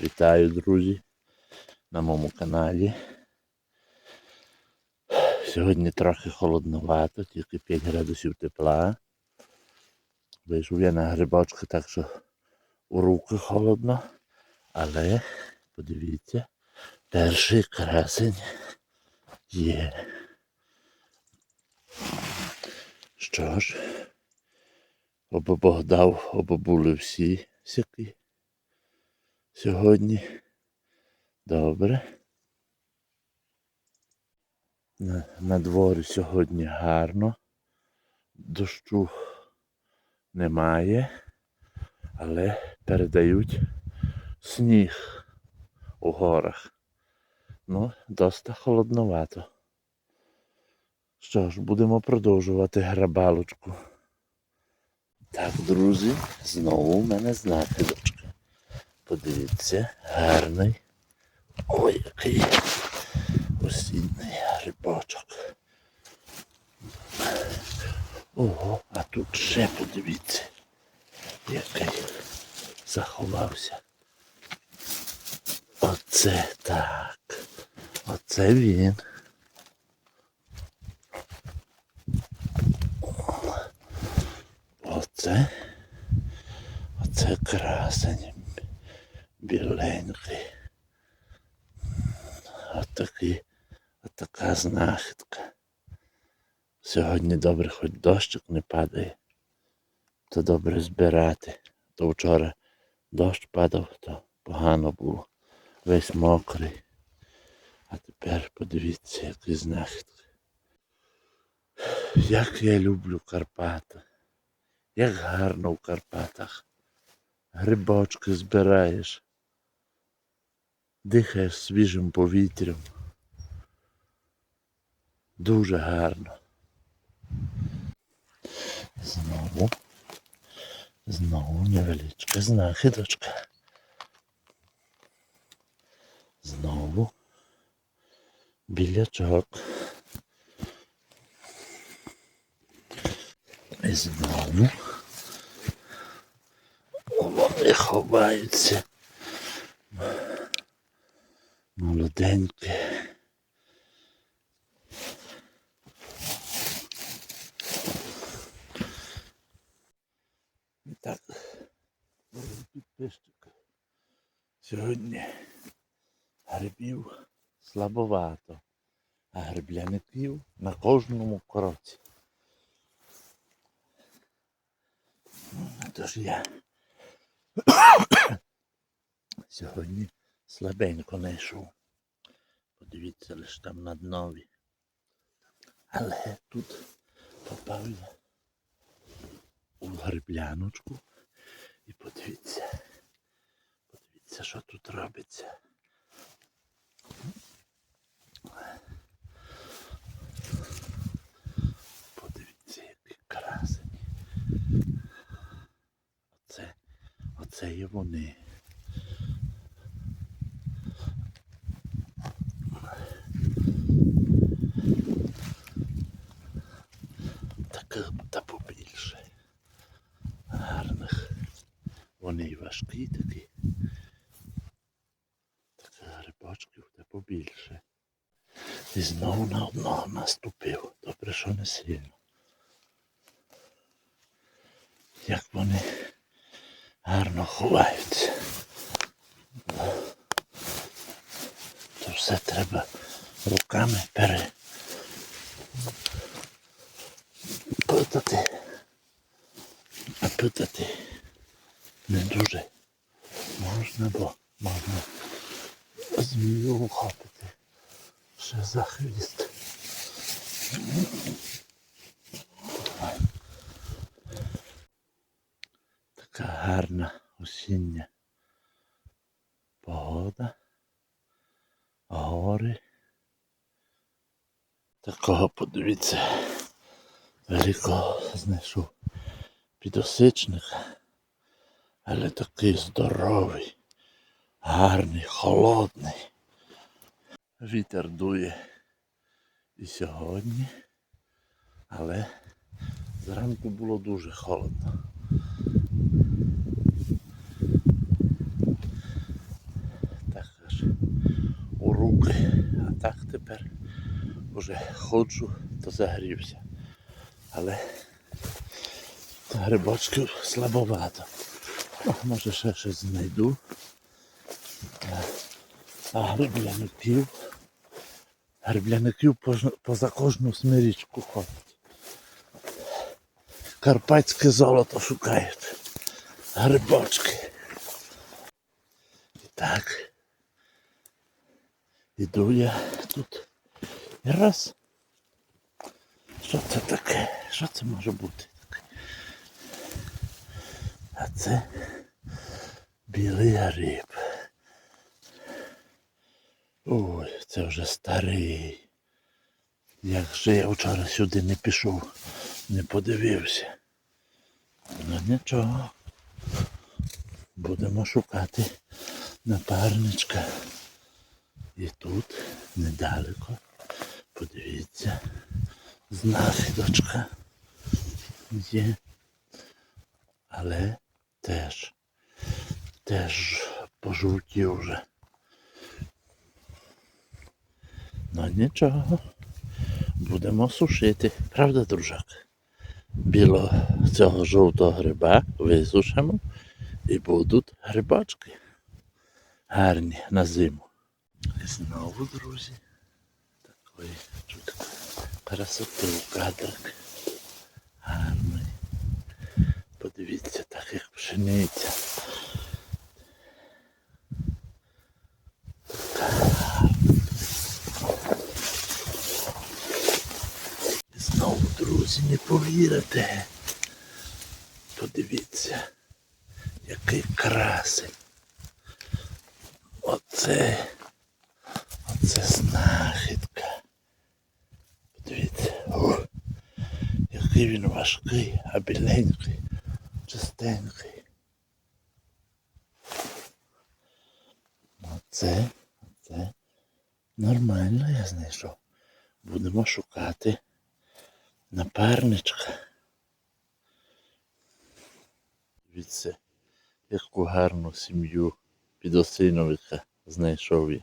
Вітаю, друзі, на моєму каналі. Сьогодні трохи холодновато, тільки 5 градусів тепла. Вийшов я на грибочки, так що у руки холодно. Але подивіться, перший красень є. Що ж, оба Бог дав, оба всі всякі сьогодні. Добре. На, на дворі сьогодні гарно. Дощу немає, але передають сніг у горах. Ну, доста холодновато. Що ж, будемо продовжувати грабалочку. Так, друзі, знову в мене знахідочка. Подивіться, гарний. Ой, який осінний грибочок. Ого, а тут ще подивіться, який заховався. Оце так. Оце він. Оце. Оце красень. Біленький. Отакий, отака знахідка. Сьогодні добре, хоч дощик не падає, то добре збирати. То вчора дощ падав, то погано було. Весь мокрий. А тепер подивіться, які знахідки. Як я люблю Карпати. Як гарно в Карпатах. Грибочки збираєш. Дихаєш свіжим повітрям. Дуже гарно. Знову. Знову невеличка знахідочка. Знову білячок. І знову вони ховаються. Молоденькі. Так, дорогі підписчики. Сьогодні грибів слабовато, а грибляників на кожному кроці. Ну, Тож я сьогодні слабенько не йшов. Подивіться лише там на днові. Але тут попав я у грибляночку і подивіться. Подивіться, що тут робиться. Подивіться, які красені. Оце, оце є вони. Таких та побільше. Гарних. Вони і важкі такі. Таких грибочків та побільше. І знову на одного наступив. Добре, що не сильно. Як вони гарно ховаються. То все треба руками пере. Питати. А питати не дуже можна, бо можна змію ухопити ще за хвіст. Така гарна осіння погода, гори. Такого подивіться, великого знайшов підосичника, але такий здоровий, гарний, холодний. Вітер дує і сьогодні, але зранку було дуже холодно. Так аж у руки, а так тепер вже ходжу, то загрівся. Але грибочків слабовато. Ну, може ще щось знайду. А гриб я не пів пож- поза кожну смирічку ходять. Карпатське золото шукають. Грибочки. І так. Іду я тут. І раз. Що це таке? Що це може бути? А це білий гриб. Ой, це вже старий. Як же я вчора сюди не пішов, не подивився. Ну нічого. Будемо шукати напарничка. І тут недалеко. Подивіться. Знахідочка є. Але теж, теж пожовтів вже. Ну нічого. Будемо сушити. Правда, дружак? Біло цього жовтого гриба висушимо і будуть грибочки. Гарні на зиму. І знову, друзі, такої тут красоти у кадрик. Гарний. Подивіться, так як пшениця. І знову, друзі, не повірите. Подивіться, який красень. Оце, оце знахідка. Подивіться, о, який він важкий, а біленький, чистенький. Оце, оце нормально я знайшов. Будемо шукати напарничка. Дивіться, яку гарну сім'ю підосиновика знайшов я.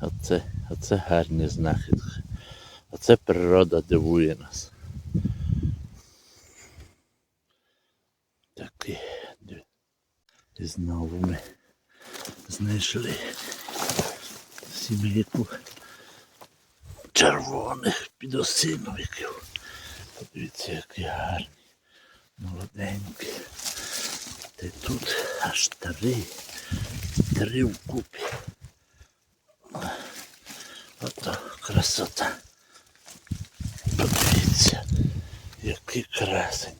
Оце, оце гарні знахідки. Оце природа дивує нас. Такі. диві- І знову ми знайшли сімейку червоних підосиновиків. Подивіться, які гарні, молоденькі. Та тут аж три, три вкупі. Ото красота. Подивіться, які красені.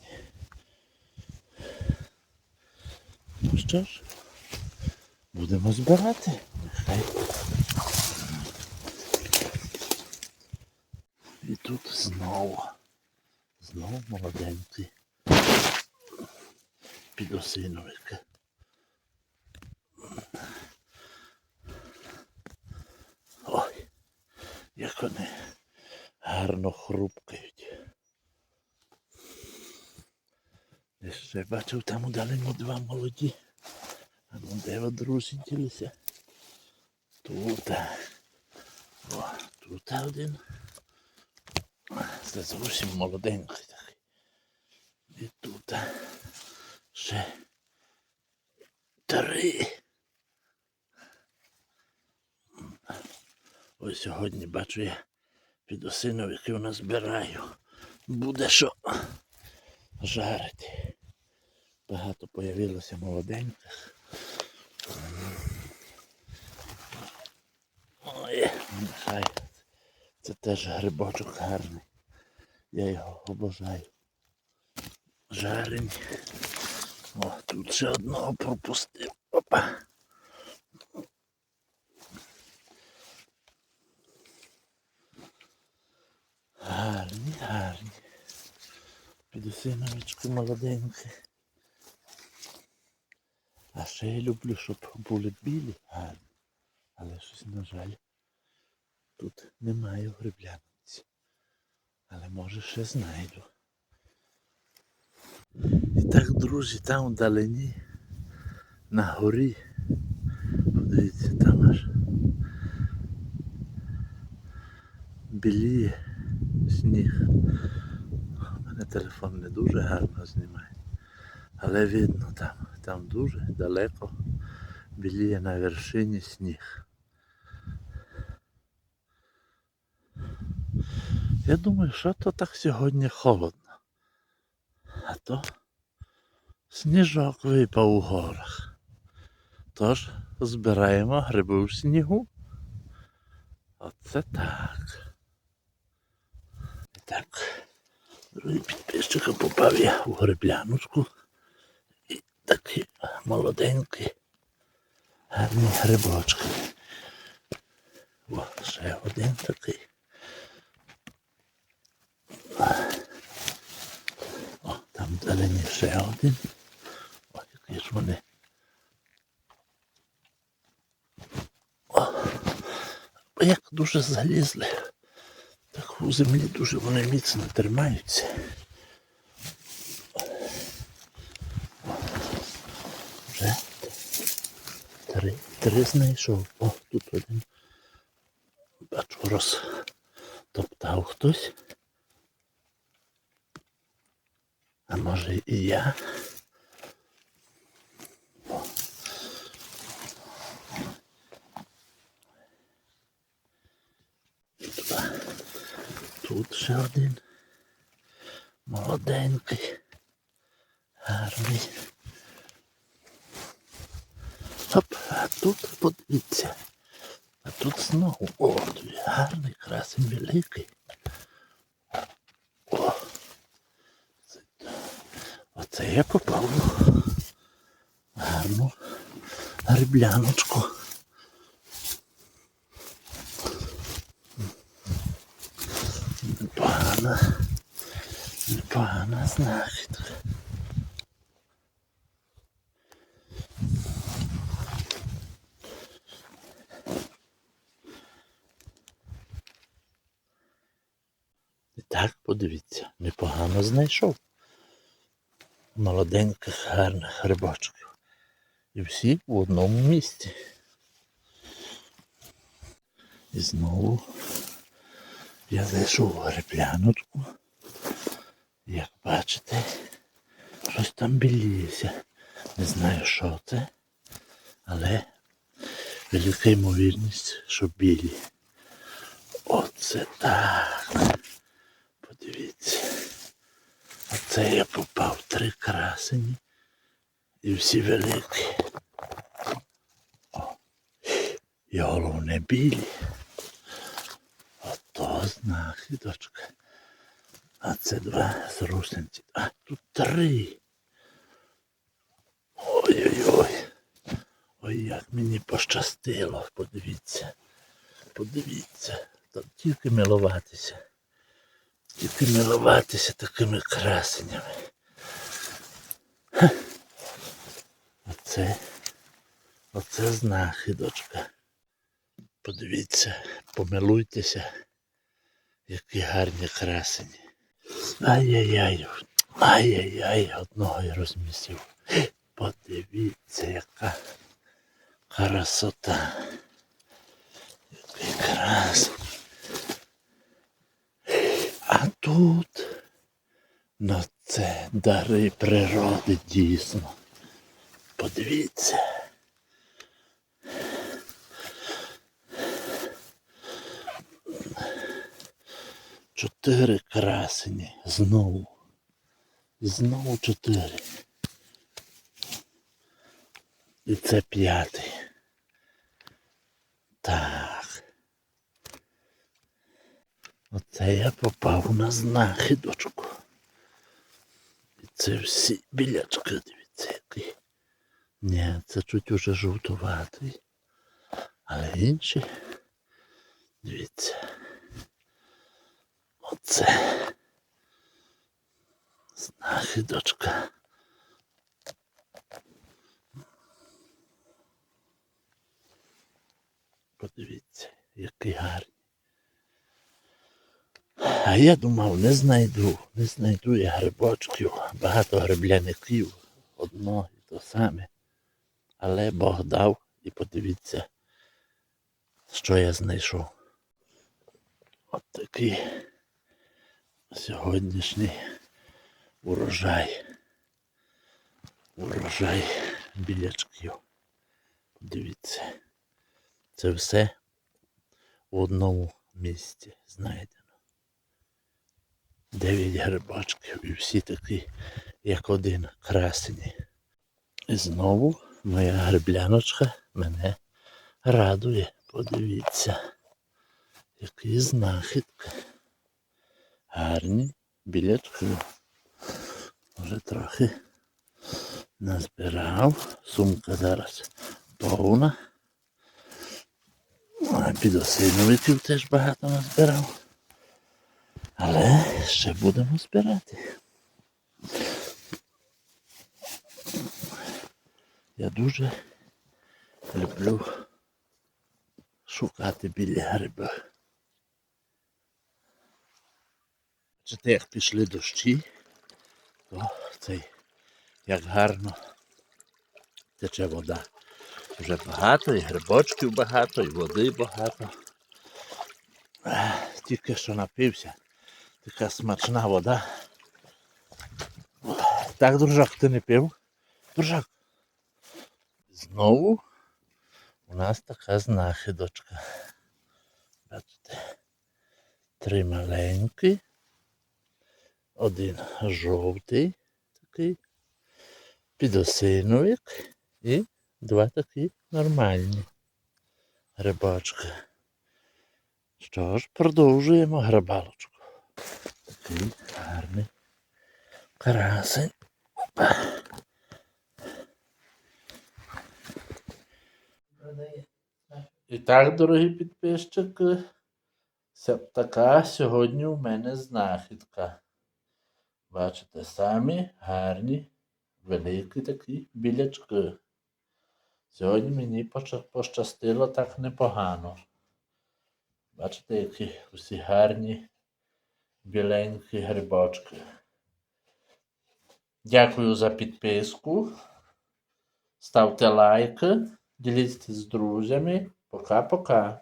Ну що ж, будемо збирати. Нехай. Тут знову, знову молоденький підосиновик. Ой, як вони гарно хрупкають. Я ще бачив там удалені два молоді. А ну де друзі ділися? Тут. О, тут один. Це зовсім молоденький такий. І тут ще три. Ось сьогодні бачу я підосиновиків назбираю. Буде що жарити. Багато появилося молоденьких. Ой, нехай. Це теж грибочок гарний. Я його обожаю. Жарені. О, тут ще одного пропустив. Опа. Гарні, гарні. Підосиновички молоденькі. А ще я люблю, щоб були білі гарні. Але щось, на жаль, тут немає в грибляниці. Але може ще знайду. І так, друзі, там вдалині, на горі. Подивіться, там аж біліє сніг. У мене телефон не дуже гарно знімає. Але видно там, там дуже далеко біліє на вершині сніг. Я думаю, що то так сьогодні холодно. А то сніжок випав у горах. Тож збираємо гриби у снігу. Оце так. Так. Другий підписчика попав я у грибляночку. І такі молоденькі, гарні грибочки. О, ще один такий. О, там зелені ще один. О, які ж вони. О, як дуже залізли. Так у землі дуже вони міцно тримаються. Вже три, три знайшов. О, тут один. Бачу, розтоптав хтось. А може і я. Тут ще один. Молоденький. Гарний. Оп, а тут подивіться. А тут знову. О, гарний, красень великий. О. Це, оце я попав. Гарну грибляночку. Непогана. Непогана знахідка. І так, подивіться, непогано знайшов. Молоденьких, гарних грибочків. І всі в одному місці. І знову я зайшов грибляночку. Як бачите, щось там біліється. Не знаю, що це, але велика ймовірність, що білі. Оце так. Подивіться. Оце я попав три красені. І всі великі. І головне білі. Ото знахідочка. А це два зрушниці. А тут три. Ой-ой-ой. Ой, як мені пощастило. Подивіться. Подивіться. Там тільки милуватися. Тільки милуватися такими красенями. Ха. Оце, оце знахідочка. Подивіться, помилуйтеся, які гарні красені. Ай-яй-яй, ай-яй-яй, одного я розмістив. Подивіться, яка красота. Який крас. А тут ну це дари природи дійсно. Подивіться. Чотири красені знову. Знову чотири. І це п'ятий. Так. Оце я попав на знахідочку. Це всі білячки, дивіться, який. Ні, це чуть уже жовтуватий. Але інші. Дивіться. Оце. Знахідочка. Подивіться, який гарний. А я думав, не знайду, не знайду я грибочків, багато грибляників, одно і то саме. Але Бог дав і подивіться, що я знайшов. От такий сьогоднішній урожай. Урожай білячків. Подивіться. це все в одному місці, знаєте. 9 грибачків і всі такі, як один, красені. І знову моя грибляночка мене радує. Подивіться, які знахідки. Гарні білячки. Вже трохи назбирав. Сумка зараз повна. Ну, підосиновиків теж багато назбирав. Але ще будемо збирати. Я дуже люблю шукати біля гриба. Бачите, як пішли дощі, то цей як гарно тече вода. Вже багато, і грибочків багато, і води багато. Тільки що напився. Така смачна вода. Так, дружак, ти не пив? Дружак. Знову у нас така знахідочка. Бачите? Три маленькі. Один жовтий такий. Підосиновик і два такі нормальні грибочки. Що ж, продовжуємо грибалочку. Такий гарний красень. Опа. І так, дорогі підписчики, така сьогодні у мене знахідка. Бачите, самі гарні, великі такі білячки. Сьогодні мені пощастило так непогано. Бачите, які усі гарні біленькі грибочки. Дякую за підписку. Ставте лайки, діліться з друзями. Пока-пока.